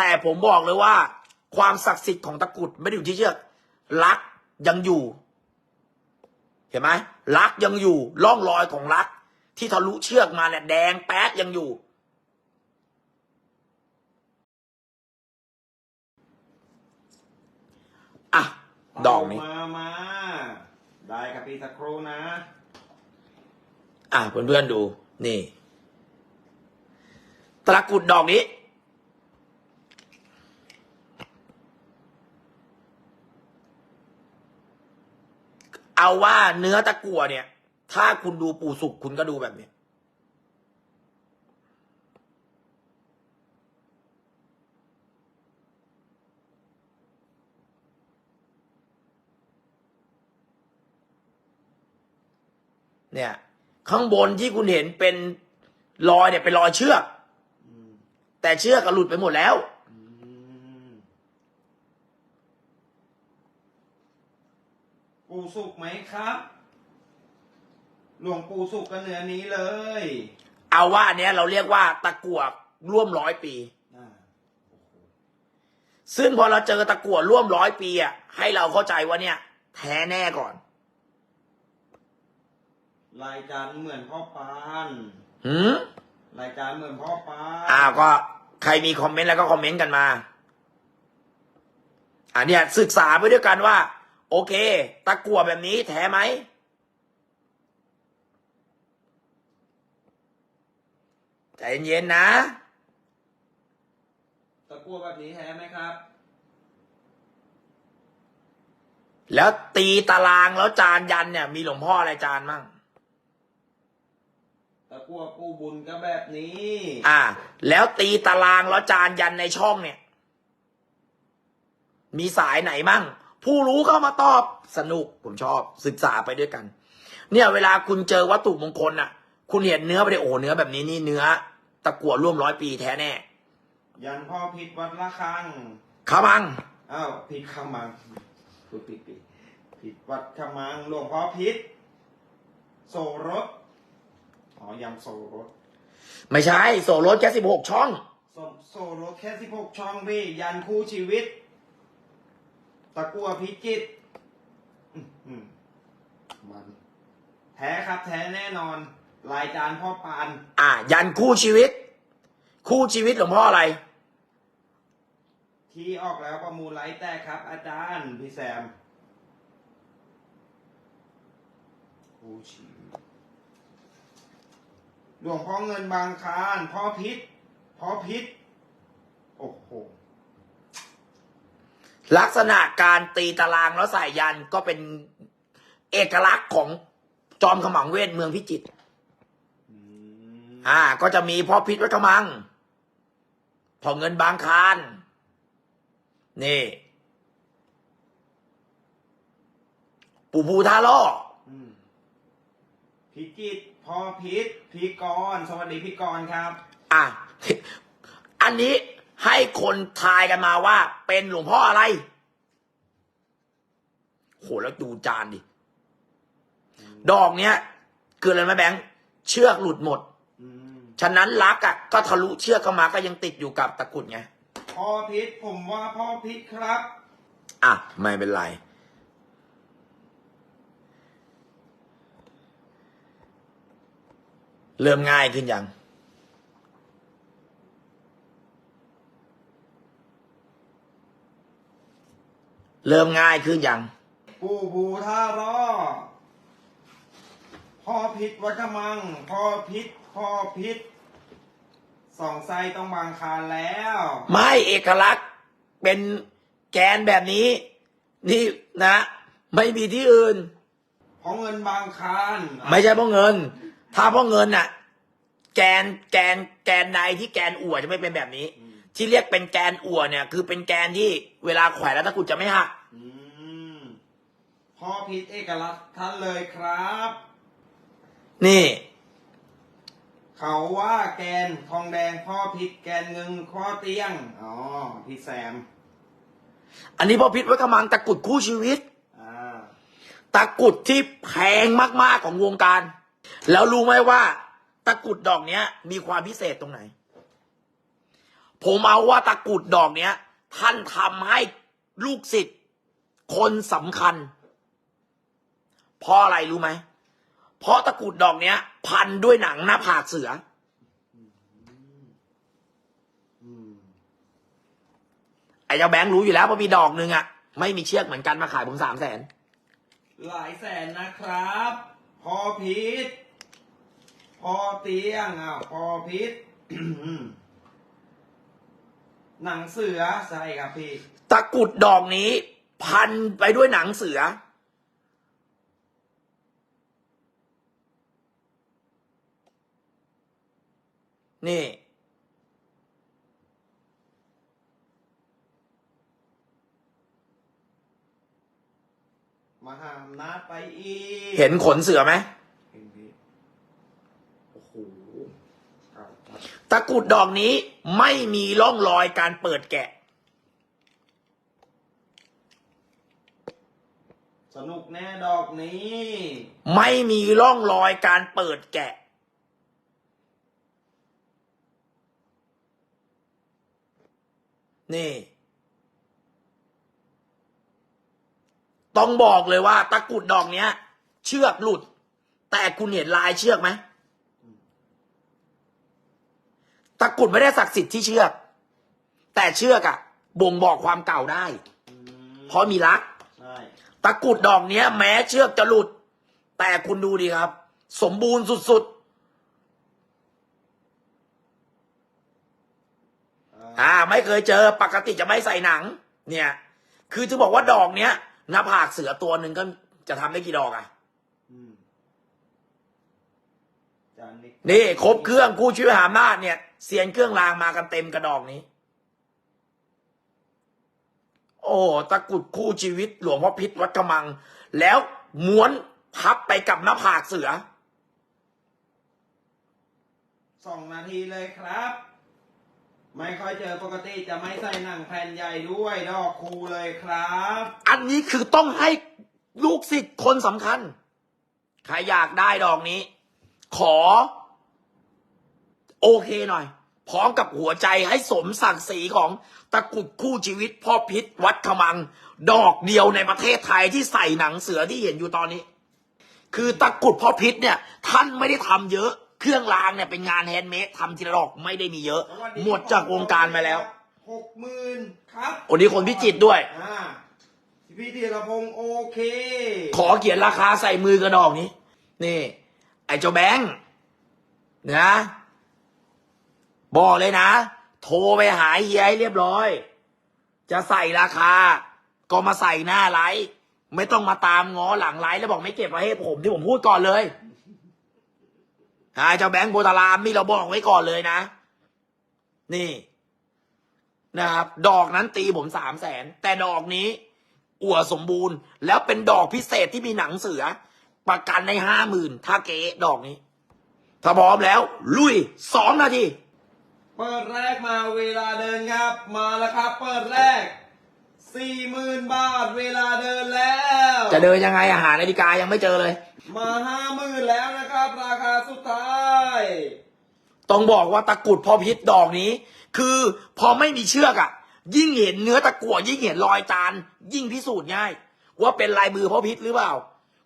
แต่ผมบอกเลยว่า ความศักดิ์สิทธิ์ของตะกรุดไม่ได้อยู่ที่เชือกลักยังอยู่ เห็นไหมลักยังอยู่ร่องรอยของลัก ที่ทะลุเชือกมาเนี่ยแดงแป๊ดยังอยู่อะดอกนี้มามาได้ครับพี่สักครู่นะ อะเพื่อนๆดูนี่ ตะกรุดดอกนี้ เอาว่าเนื้อตะกั่วเนี่ย ถ้าคุณดูปู่สุกคุณก็ดูแบบนี้เนี่ย ข้างบนที่คุณเห็นเป็นรอยเนี่ยเป็นรอยเชือกอืมแต่เชือกก็หลุดไปหมดแล้ว อืม ปูสุกไหมครับ หลวงปู่สุกก็เนื้อนี้เลยเอาว่าอันเนี้ยเราเรียกว่าตะกั่วร่วมร้อยปี อ่าโอ้โหซึ่งพอเราเจอตะกั่วร่วมร้อยปีอะให้เราเข้าใจว่าเนี่ย แท้แน่ก่อนรายการเหมือนพ่อปานหืมรายการเหมือนพ่อปานอ้าวก็ใครมีคอมเมนต์แล้วก็คอมเมนต์กันมาอันเนี้ยศึกษาไปด้วยกันว่า โอเค ตะกั่วแบบนี้แท้ไหม ใจเย็นๆนะ ตะกั่วแบบนี้แท้ไหมครับ แล้วตีตารางแล้วจานยันเนี่ย มีหลวงพ่ออะไรจานมั่งตะกั่วปูบุญก็แบบนี้ อ่า แล้วตีตารางแล้วจานยันในช่องเนี่ย มีสายไหนมั่ง ผู้รู้เข้ามาตอบสนุกผมชอบศึกษาไปด้วยกัน เนี่ยเวลาคุณเจอวัตถุมงคลอะ คุณเห็นเนื้อไปเลยโอ้เนื้อแบบนี้นี่เนื้อ ตะกั่วร่วมร้อยปีแท้แน่ ยันพ่อพิษวัดละคังขามังอ้าวผิดขมังพูดผิดผิดผิดวัดขมังหลวงพ่อพิษโสรสอ๋อยำโสรสไม่ใช่โสรถแค่สิบหกช่อง โสโสรสแค่สิบหกช่องพี่ยันคู่ชีวิต ตะกัวพิจิตรอื้อหือมันแท้ครับ แท้แน่นอน รายการพ่อปาน อ่ายันคู่ชีวิต คู่ชีวิตหลวงพ่ออะไร ที่ออกแล้วประมูลไลท์แตกครับ อาจารย์พี่แซมคู่ชีวิตหลวงพ่อเงินบางคารพ่อพิษพ่อพิษโอ้โห ลักษณะการตีตารางแล้วใส่ยันก็เป็นเอกลักษณ์ของจอมขมังเวทเมืองพิจิตรอืมอ่า ก็จะมีพ่อพิษวัฒมังพ่อเงินบางคารนี่ปู่ภูท่าล่ออืมพิจิตรพ่อพิษพี่กรณ์สวัสดีพี่กรณ์ครับ อะ อันนี้ ให้คนทายกันมาว่า เป็นหลวงพ่ออะไรโหแล้วดูจานดิ ดอกเนี้ยเกิดอะไรไหมแบงค์เชือกหลุดหมดอืมฉะนั้นลักอะก็ทะลุเชือกเข้ามาก็ยังติดอยู่กับตะกรุดไงพ่อพิษผมว่าพ่อพิษครับ อะ ไม่เป็นไร เริ่มง่ายขึ้นยัง เริ่มง่ายขึ้นยังปูบูท่ารอพ่อพิษวัดขมังพ่อพิษพ่อพิษสองไซต้องบางคารแล้ว ไม่เอกลักษณ์เป็นแกนแบบนี้ นี่นะ ไม่มีที่อื่น เพราะเงินบางคารไม่ใช่เพราะเงิน ถ้าเพราะเงินน่ะ แกนแกนแกนใดที่แกนอั่วจะไม่เป็นแบบนี้อืมที่เรียกเป็นแกนอั่วเนี่ย คือเป็นแกนที่เวลาแขวนแล้วตะกรุดจะไม่หัก อืมพ่อพิษเอกลักษณ์ท่านเลยครับ นี่ เขาว่าแกนทองแดงพ่อพิษแกนเงินข้อเตียง อ๋อ พี่แซม อันนี้พอพิษไว้กำลังตะกรุดคู่ชีวิต อ่า ตะกรุดที่แพงมากๆของวงการ แล้วรู้ไหมว่า ตะกรุดดอกเนี้ย มีความพิเศษตรงไหน ผมเอาว่าตะกรุดดอกเนี้ย ท่านทำให้ลูกศิษย์ คนสำคัญ เพราะอะไรรู้ไหม เพราะตะกรุดดอกเนี้ย พันด้วยหนังหน้าผากเสืออืมไอ้เจ้าแบงค์รู้อยู่แล้วว่ามีดอกหนึ่งอะไม่มีเชือกเหมือนกันมาขายผมสามแสน หลายแสนนะครับ พอพิษ พอเตียงอะ พอพิษ หนังเสือใช่ครับพี่ ตะกรุดดอกนี้ พันไปด้วยหนังเสือ นี่ มหาอำนาจไปอีกเห็นขนเสือไหม เห็นพี่โอ้โหเอาครับตะกรุดดอกนี้ไม่มีร่องรอยการเปิดแกะ สนุกแน่ดอกนี้ ไม่มีร่องรอยการเปิดแกะ นี่ ต้องบอกเลยว่า ตะกุดดอกเนี้ย เชือกหลุด แต่คุณเห็นลายเชือกไหมตะกุดไม่ได้ศักดิ์สิทธิ์ที่เชือก แต่เชือกอะบ่งบอกความเก่าได้ เพราะมีรัก ตะกรุดดอกเนี้ย แม้เชือกจะหลุด แต่คุณดูดีครับ สมบูรณ์สุดอ่าๆอ่า ไม่เคยเจอ ปกติจะไม่ใส่หนัง เนี่ย คือจะบอกว่าดอกเนี้ยหน้าผากเสือตัวหนึ่งก็จะทำได้กี่ดอกอะอืมจานนี้นี่ครบเครื่องคู่ชีวิตหามาศเนี่ยเสียนเครื่องรางมากันเต็มกระดอกนี้ โอ้ตะกรุดคู่ชีวิตหลวงพ่อพิษวัดกระมัง แล้วม้วนพับไปกับหน้าผากเสือสองนาทีเลยครับ ไม่ค่อยเจอปกติจะไม่ใส่หนังแผ่นใหญ่ด้วยดอกคูเลยครับ อันนี้คือต้องให้ลูกศิษย์คนสำคัญ ใครอยากได้ดอกนี้ ขอ โอเคหน่อย พร้อมกับหัวใจให้สมศักดิ์ศรีของตะกรุดคู่ชีวิตพ่อพิษวัดขมัง ดอกเดียวในประเทศไทยที่ใส่หนังเสือที่เห็นอยู่ตอนนี้ คือตะกรุดพ่อพิษเนี่ย ท่านไม่ได้ทำเยอะเครื่องรางเนี่ยเป็นงานแฮนด์เมดทำทีละดอกไม่ได้มีเยอะสวัสดีหมดจากวงการมาแล้วหกหมื่นครับวันนี้คนพิจิตรด้วยอ่าพี่ธีรพงศ์โอเค ขอเขียนราคาใส่มือกระดอกนี้ นี่ ไอ้เจ้าแบงค์นะ บอกเลยนะ โทรไปหาเฮียให้เรียบร้อย จะใส่ราคา ก็มาใส่หน้าไลฟ์ไม่ต้องมาตามง้อหลังไลฟ์แล้วบอกไม่เก็บไว้ให้ผมที่ผมพูดก่อนเลยไอ้เจ้าแบงค์โบตารามนี่เราบอกไว้ก่อนเลยนะ นี่ นะครับ ดอกนั้นตีผมสามแสนแต่ดอกนี้ อัวสมบูรณ์ แล้วเป็นดอกพิเศษที่มีหนังเสือ ประกันในห้าหมื่นถ้าเก๋ดอกนี้ ถ้าพร้อมแล้ว ลุยสองนาที เปิดแรกมาเวลาเดินครับ มาแล้วครับ เปิดแรกสี่หมื่นบาทเวลาเดินแล้ว จะเดินยังไงอาหารนาฬิกายังไม่เจอเลย มาห้าหมื่นแล้วนะครับ ราคาสุดท้าย ต้องบอกว่าตะกรุดพอพิษดอกนี้ คือพอไม่มีเชือกอะ่ะ ยิ่งเห็นเนื้อตะกั่วยิ่งเห็นรอยจานยิ่งพิสูจน์ง่าย ว่าเป็นลายมือพ่อพิษหรือเปล่า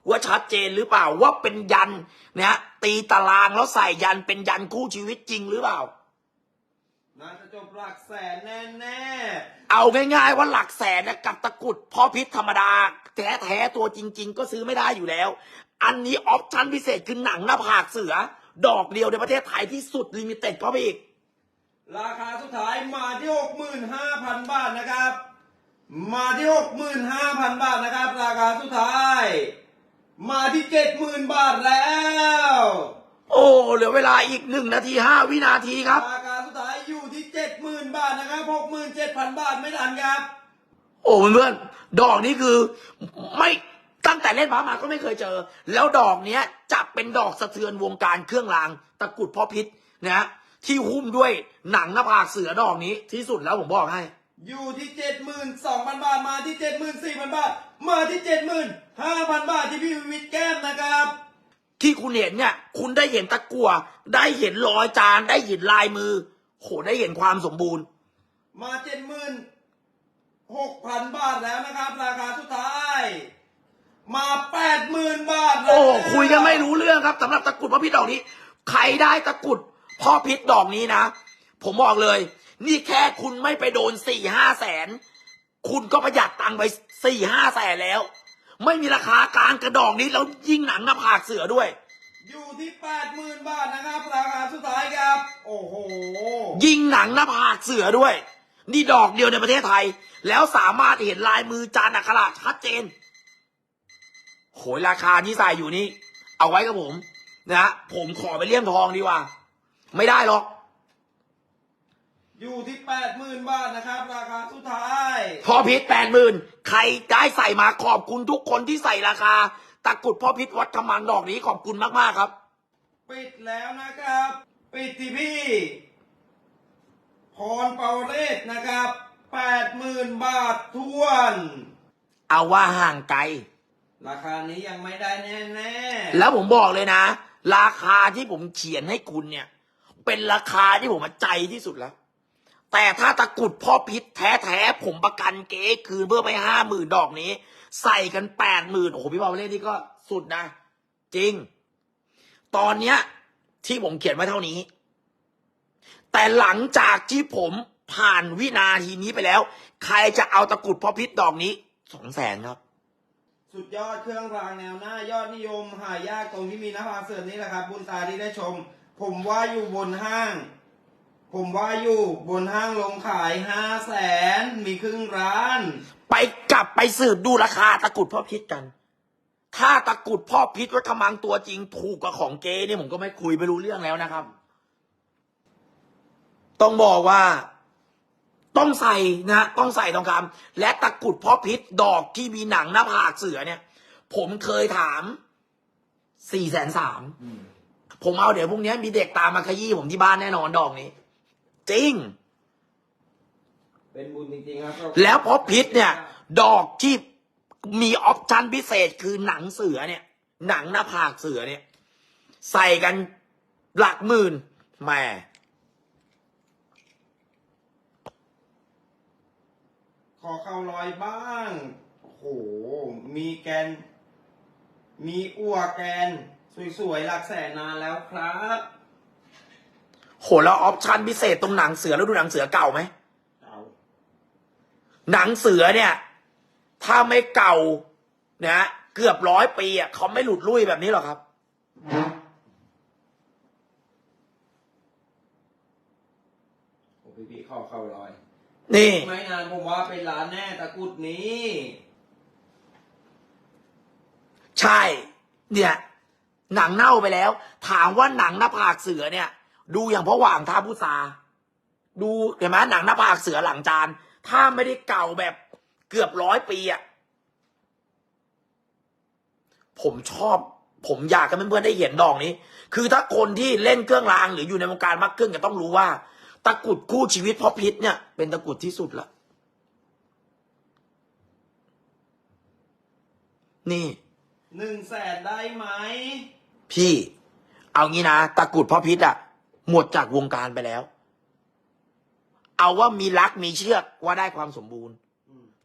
ว่าชัดเจนหรือเปล่าว่าเป็นยันนะตีตารางแล้วใส่ยันเป็นยันคู่ชีวิตจริงหรือเปล่า น่าจะจบหลักแสนแน่เอาง่ายๆว่าหลักแสนนะกับตะกรุดพ่อพิษธรรมดา แท้แท้ๆตัวจริง ๆ ก็ซื้อไม่ได้อยู่แล้ว อันนี้ออปชั่นพิเศษคือหนังหน้าผากเสือ ดอกเดียวในประเทศไทยที่สุดลิมิเต็ดเข้าไปอีกๆราคาสุดท้ายมาที่หกหมื่นห้าพันบาทนะครับ มาที่หกหมื่นห้าพันบาทนะครับ ราคาสุดท้าย มาที่เจ็ดหมื่นบาทแล้ว โอ้เหลือเวลาอีกหนึ่งนาทีห้าวินาทีครับ เจ็ดหมื่นบาทนะครับหกหมื่นเจ็ดพันบาทไม่ทันครับ โอ้เพื่อนๆดอกนี้คือไม่ตั้งแต่เล่นพระมาก็ไม่เคยเจอ แล้วดอกเนี้ยจะเป็นดอกสะเทือนวงการเครื่องรางตะกรุดพ่อพิษนะฮะที่หุ้มด้วยหนังหน้าผากเสือดอกนี้ที่สุดแล้วผมบอกให้ อยู่ที่เจ็ดหมื่นสองพันบาทมาที่เจ็ดหมื่นสี่พันบาท มาที่เจ็ดหมื่นห้าพันบาทที่พี่วิวิทย์แก้มนะครับ ที่คุณเห็นเนี่ย คุณได้เห็นตะกั่วได้เห็นรอยจานได้เห็นลายมือ โหได้เห็นความสมบูรณ์ มาเจ็ดหมื่นหกพันบาทแล้วนะครับ ราคาสุดท้าย มาแปดหมื่นบาทแล้วโอ้คุยกันไม่รู้เรื่องครับสำหรับตะกรุดพ่อพิษดอกนี้ ใครได้ตะกรุดพ่อพิษดอกนี้นะ ผมบอกเลย นี่แค่คุณไม่ไปโดนสี่ห้าแสน คุณก็ประหยัดตังค์ไปสี่ห้าแสนแล้ว ไม่มีราคากลางกระดอกนี้แล้วยิ่งหนังหน้าผากเสือด้วย อยู่ที่แปดหมื่นบาทนะครับราคาสุดท้ายครับ โอ้โห ยิงหนังหน้าผากเสือด้วย นี่ดอกเดียวในประเทศไทย แล้วสามารถเห็นลายมือจานอักขระชัดเจน โหยราคาที่ใส่อยู่นี่เอาไว้กับผมนะฮะผมขอไปเลี่ยมทองดีกว่า ไม่ได้หรอก อยู่ที่แปดหมื่นบาทนะครับ ราคาสุดท้าย พอพิษแปดหมื่นใครได้ใส่มาขอบคุณทุกคนที่ใส่ราคา ตะกรุดพ่อพิษวัดกำมังดอกนี้ขอบคุณมากๆครับ ปิดแล้วนะครับ ปิดที่พี่พรเปาเรศนะครับแปดหมื่นบาททวน เอาว่าห่างไกล ราคานี้ยังไม่ได้แน่ๆ แล้วผมบอกเลยนะ ราคาที่ผมเขียนให้คุณเนี่ย เป็นราคาที่ผมมาใจที่สุดแล้ว แต่ถ้าตะกรุดพ่อพิษแท้ๆ ผมประกันเก๊คืนเพื่อไปห้าหมื่นดอกนี้ ใส่กันแปดหมื่นโอ้โหพี่บอลเล่นนี่ก็สุดนะ จริง ตอนเนี้ย ที่ผมเขียนไว้เท่านี้ แต่หลังจากที่ผมผ่านวินาทีนี้ไปแล้ว ใครจะเอาตะกรุดพ่อพิษดอกนี้สองแสนครับ สุดยอดเครื่องรางแนวหน้า ยอดนิยม หายากตรงที่มีน้าผาเสริมนี่แหละครับบุญตาที่ได้ชม ผมว่าอยู่บนห้าง ผมว่าอยู่บนห้างลงขายห้าแสนมีครึ่งร้าน กลับไปสืบดูราคาตะกรุดพ่อพิษกัน ถ้าตะกรุดพ่อพิษวัดขมังตัวจริง ถูกกว่าของเก๊นี่ผมก็ไม่คุยไม่รู้เรื่องแล้วนะครับ ต้องบอกว่า ต้องใส่นะต้องใส่ทองคำและตะกรุดพ่อพิษดอกที่มีหนังหน้าผากเสือเนี่ย ผมเคยถามสี่แสนสามผมเอาเดี๋ยวพรุ่งนี้มีเด็กตามมาขยี้ผมที่บ้านแน่นอนดอกนี้ จริง เป็นบุญจริงๆครับแล้วพอพิษเนี่ย ดอกที่มีออปชั่นพิเศษคือหนังเสือเนี่ย หนังหน้าผากเสือเนี่ย ใส่กันหลักหมื่นแหม่ขอเข้าลอยบ้างโอ้โห มีแกน มีอ้วแกน สวยๆ หลักแสนนานแล้วครับโหแล้วออปชั่นพิเศษตรงหนังเสือแล้วดูหนังเสือเก่าไหมเอาหนังเสือเนี่ย ถ้าไม่เก่านะเกือบร้อยปีอะเขาไม่หลุดลุ่ยแบบนี้หรอกครับ โอ้พี่พี่ๆขอเข้าลอย นี่ ไม่นานผมว่าเป็นร้านแน่ตะกรุดนี้ ใช่ เนี่ย หนังเน่าไปแล้ว ถามว่าหนังหน้าผากเสือเนี่ย ดูอย่างพ่อหว่างท่าพุทราดูเห็นไหมหนังหน้าผากเสือหลังจาน ถ้าไม่ได้เก่าแบบ เกือบร้อยปีอะผมชอบ ผมอยากให้เพื่อนๆได้เห็นดอกนี้ คือถ้าคนที่เล่นเครื่องรางหรืออยู่ในวงการมักเครื่องจะต้องรู้ว่า ตะกรุดคู่ชีวิตพ่อพิษเนี่ย เป็นตะกรุดที่สุดละนี่หนึ่งแสนได้ไหม พี่ เอางี้นะตะกรุดพ่อพิษอะหมดจากวงการไปแล้ว เอาว่ามีรักมีเชือกว่าได้ความสมบูรณ์อืม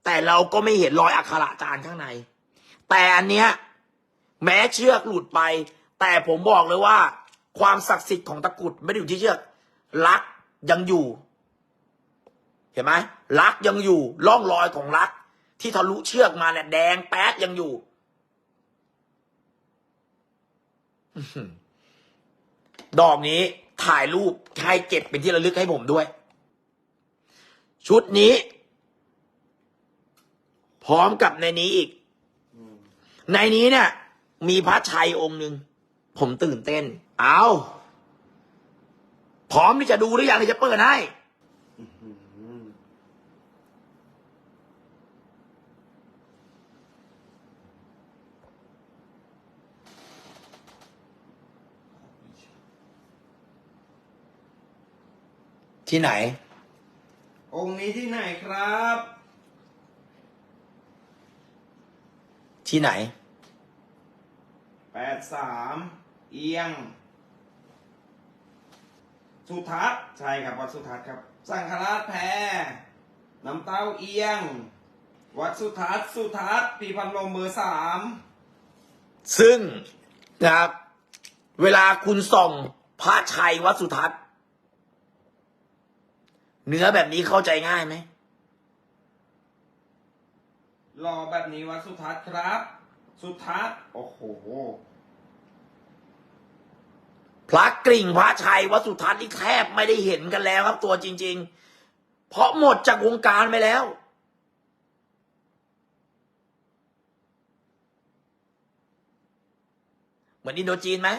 แต่เราก็ไม่เห็นรอยอักขระจานข้างใน แต่อันเนี้ยแม้เชือกหลุดไป แต่ผมบอกเลยว่า ความศักดิ์สิทธิ์ของตะกรุดไม่ได้อยู่ที่เชือกรักยังอยู่ เห็นไหมรักยังอยู่ร่องรอยของรักที่ทะลุเชือกมาเนี่ยแดงแป๊ดยังอยู่ดอกนี้ถ่ายรูปให้เก็บเป็นที่ระลึกให้ผมด้วย ชุดนี้ พร้อมกับในนี้อีกอืมในนี้เนี่ย มีพระชัยองค์หนึ่งผมตื่นเต้น เอาพร้อมที่จะดูหรือยังที่จะเปิดให้อื้อหืออที่ไหน องค์นี้ที่ไหนครับ ที่ไหน แปดสามเอียง สุทัศน์ใช่ครับวัดสุทัศน์ครับ สังฆราชแพรน้ำเต้าเอียง วัดสุทัศน์สุทัศน์ปีพันลมเบอร์สามซึ่งนะครับเวลาคุณส่องพระชัยวัดสุทัศน์เนื้อแบบนี้เข้าใจง่ายไหม รอแบบนี้วัดสุทัศน์ครับ สุทัศน์โอ้โห พระกริ่งพระชัยวัดสุทัศน์นี่แทบไม่ได้เห็นกันแล้วครับ ตัวจริง ๆ เพราะหมดจากวงการไปแล้วเหมือนอินโดจีนไหม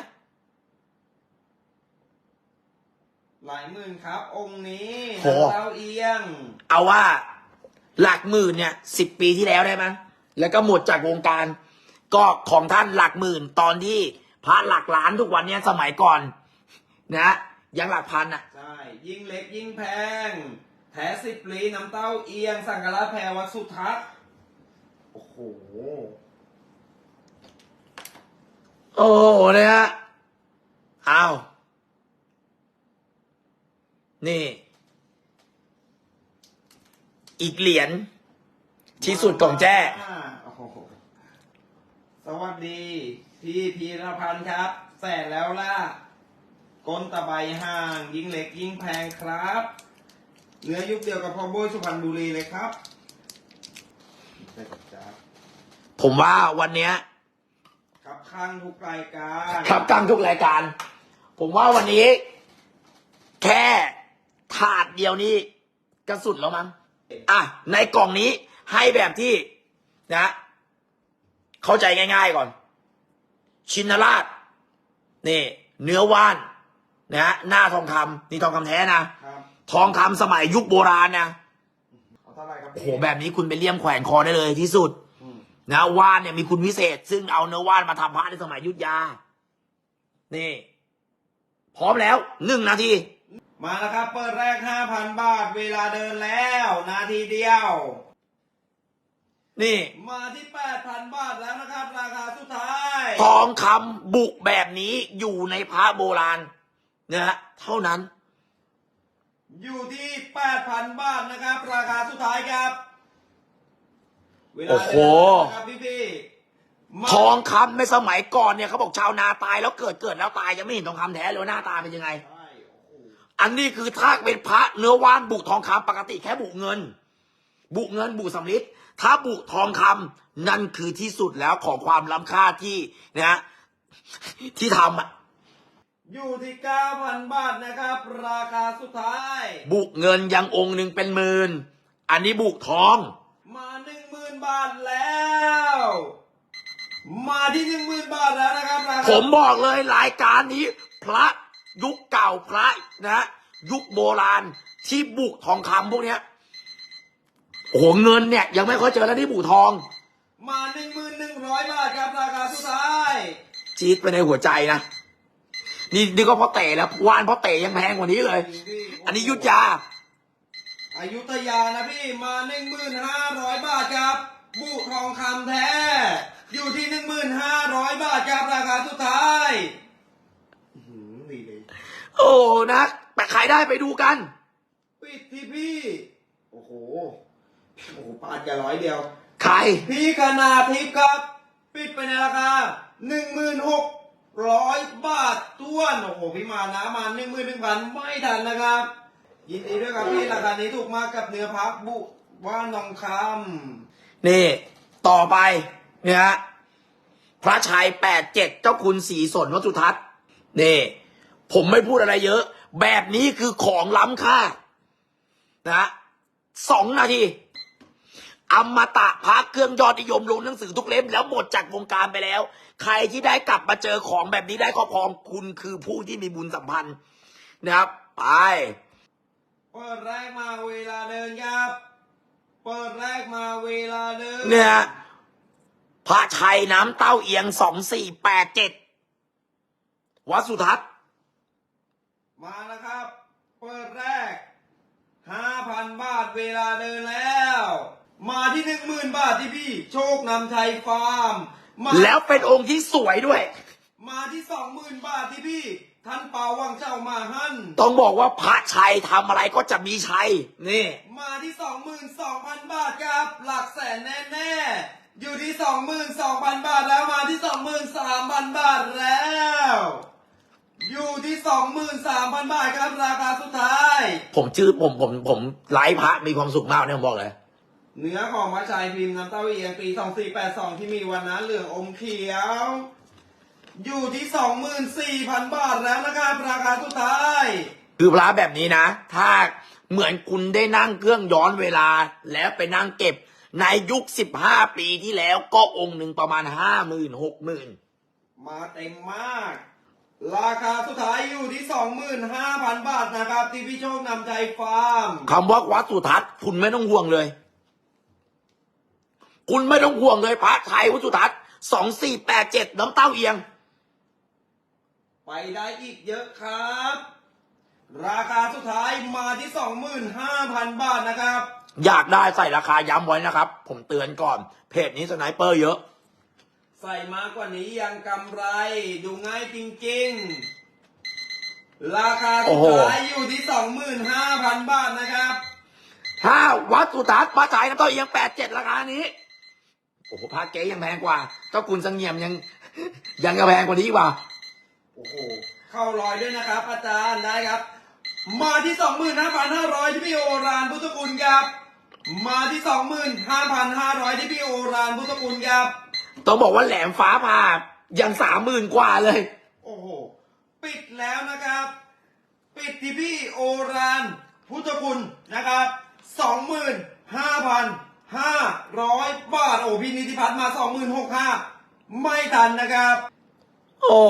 หลายหมื่นครับ องค์นี้โหน้ำเต้าเอียง เอาว่า หลักหมื่นเนี่ยสิบปีที่แล้วได้ไหมแล้วก็หมดจากวงการ ก็ของท่านหลักหมื่น ตอนที่พระหลักล้านทุกวันเนี้ยสมัยก่อน นะยังหลักพันอะ ใช่ ยิ่งเล็กยิ่งแพง แถสิบลีน้ำเต้าเอียง สังฆราชแพรวัดสุทัศน์โอ้โห โอ้โหเนี่ยฮะอ้าว นี่ อีกเหรียญที่สุดของแจ้ อ่าโอ้โหสวัสดี พี่พีรพันธ์ครับ แสนแล้วล่ะก้นตะไบห่าง ยิ่งเล็กยิ่งแพงครับเนื้อยุคเดียวกับพ่อโบยสุพรรณบุรีเลยครับใช่ครับจ้าผมว่าวันเนี้ยครับข้างทุกรายการครับกลางทุกรายการ ผมว่าวันนี้ แค่ถาดเดียวนี้ก็สุดแล้วมั้ง อะในกล่องนี้ให้แบบที่นะเข้าใจง่าย ๆก่อน ชินราชนี่ เนื้อว่านนะฮะหน้าทองคำนี่ทองคำแท้นะครับทองคำสมัยยุคโบราณนะเอาเท่าไหร่ครับโอ้พี่โหแบบนี้คุณไปเลี่ยมแขวนคอได้เลยที่สุดอืมนะว่านเนี่ยมีคุณวิเศษ ซึ่งเอาเนื้อว่านมาทำพระในสมัยอยุทธยา นี่ พร้อมแล้วหนึ่งนาที มาแล้วครับ เปิดแรก 5,000 บาท เวลาเดินแล้ว นาทีเดียว นี่ มาที่ 8,000 บาทแล้วนะครับ ราคาสุดท้าย ทองคำบุกแบบนี้อยู่ในพระโบราณนะฮะเท่านั้น อยู่ที่ 8,000 บาทนะครับ ราคาสุดท้ายครับ เวลาโอ้โหเดินแล้วนะครับพี่พี่ๆมาทองคำในสมัยก่อนเนี่ยเขาบอกชาวนาตายแล้วเกิดเกิดแล้วตายยังไม่เห็นทองคำแท้เลยว่าหน้าตาเป็นยังไงใช่โอ้โหอันนี้คือถ้าเป็นพระเนื้อว่านบุกทองคำปกติแค่บุกเงิน บุกเงินบุกสำลิดถ้าบุกทองคำนั่นคือที่สุดแล้วของความล้ำค่าที่นะฮะที่ทำอะอยู่ที่9,000บาทนะครับ ราคาสุดท้าย บุกเงินยังองค์หนึ่งเป็นหมื่นอันนี้บุกทอง มา10,000บาทแล้ว มาที่10,000บาทแล้วนะครับราคาผมบอกเลยรายการนี้ พระ ยุคเก่าพระนะยุคโบราณที่บุกทองคำพวกเนี้ยโอ้โหเงินเนี่ย ยังไม่ค่อยเจอแล้วที่บุกทอง มา1,100บาทครับราคาสุดท้ายจี๊ดไปในหัวใจนะนี่นี่ก็เพราะเตะแล้ววานเพราะเตะยังแพงกว่านี้เลย อันนี้ยุทธยาอายุทยานะพี่มาหนึ่งหมื่นห้าร้อยบาทครับบุทองคำแท้ อยู่ที่หนึ่งหมื่นห้าร้อยบาทครับราคาสุดท้ายอื้อหือดีเลย โอ้นะแต่ขายได้ไปดูกัน ปิดที่พี่ โอ้โห โอ้โหปาดแกร้อยเดียว ใคร พี่ขนาดทิพย์ครับ ปิดไปในราคาหนึ่งหมื่นหกร้อยบาทท้วน โอ้โห พี่มานะมาหนึ่งหมื่นหนึ่งพันไม่ทันนะครับ ยินดีด้วยครับพี่ราคานี้ถูกมากกับเนื้อพักบุว่านองคำนี่ ต่อไปเนี่ยฮะพระชัยแปดเจ็ดเจ้าคุณสีสนวัตถุทัศน์นี่ ผมไม่พูดอะไรเยอะ แบบนี้คือของล้ำค่านะสองนาทีอมตะพักเครื่องยอดนิยมลงหนังสือทุกเล่มแล้วหมดจากวงการไปแล้ว ใครที่ได้กลับมาเจอของแบบนี้ได้ครอบครองคุณคือผู้ที่มีบุญสัมพันธ์นะครับ ไป เปิดแรกมาเวลาเดินครับ เปิดแรกมาเวลาเดิน เนี่ยพระชัยน้ำเต้าเอียงสองสี่แปดเจ็ดวัดสุทัศน์ มาแล้วครับ เปิดแรกห้าพันบาทเวลาเดินแล้ว มาที่หนึ่งหมื่นบาทที่พี่ โชคนำชัยฟาร์มมาแล้วเป็นองค์ที่สวยด้วย มาที่สองหมื่นบาทที่พี่ ท่านเปาวังเจ้ามาฮั่นต้องบอกว่าพระชัยทำอะไรก็จะมีชัย นี่ มาที่สองหมื่นสองพันบาทครับ หลักแสนแน่ๆ อยู่ที่สองหมื่นสองพันบาทแล้วมาที่สองหมื่นสามพันบาทแล้ว อยู่ที่สองหมื่นสามพันบาทครับราคาสุดท้าย ผมชื่อผมผมผมไลฟ์พระมีความสุขมากเนี่ยผมบอกเลย เนื้อของพระชายพิมพ์น้ำเต้าเอียงปี2482ที่มีวันนั้นเหลืองอมเขียว อยู่ที่24,000บาทแล้วนะครับราคาสุดท้าย คือพระแบบนี้นะ ถ้าเหมือนคุณได้นั่งเครื่องย้อนเวลาแล้วไปนั่งเก็บในยุคสิบห้าปีที่แล้วก็องค์หนึ่งประมาณห้าหมื่นหกหมื่นมาเต็มมาก ราคาสุดท้ายอยู่ที่ 25,000 บาทนะครับ ที่พี่โชคนำใจฟาร์ม คำว่าวัดสุทัศน์คุณไม่ต้องห่วงเลย คุณไม่ต้องห่วงเลยพระชัยวัดสุทัศน์สองสี่แปดเจ็ดน้ำเต้าเอียง ไปได้อีกเยอะครับ ราคาสุดท้ายมาที่ 25,000 บาทนะครับ อยากได้ใส่ราคาย้ำไว้นะครับ ผมเตือนก่อน เพจนี้สไนเปอร์เยอะ ใส่มากกว่านี้ยังกำไร ดูง่ายจริงๆ ราคาสุดท้ายอยู่ที่25,000บาทนะครับ ถ้าวัดสุทัศน์พระชัยน้ำเต้าเอียงแปดเจ็ดราคานี้ โอ้โหพระเก๊ยังแพงกว่า เจ้าคุณสังเงียมยัง ยังจะแพงกว่านี้อีกว่า โอ้โห เข้ารอยด้วยนะครับ อาจารย์ได้ครับ มาที่25,500ที่พี่โอรานพุทธคุณครับ มาที่25,500ที่พี่โอรานพุทธคุณครับ ต้องบอกว่าแหลมฟ้าผ่ายังสามหมื่นกว่าเลย โอ้โห ปิดแล้วนะครับ ปิดที่พี่โอรานพุทธคุณนะครับสองหมื่นห้าพันห้าร้อยบาท โอ้พี่นิติพัฒน์มาสองหมื่นหกห้าไม่ทันนะครับ โอ้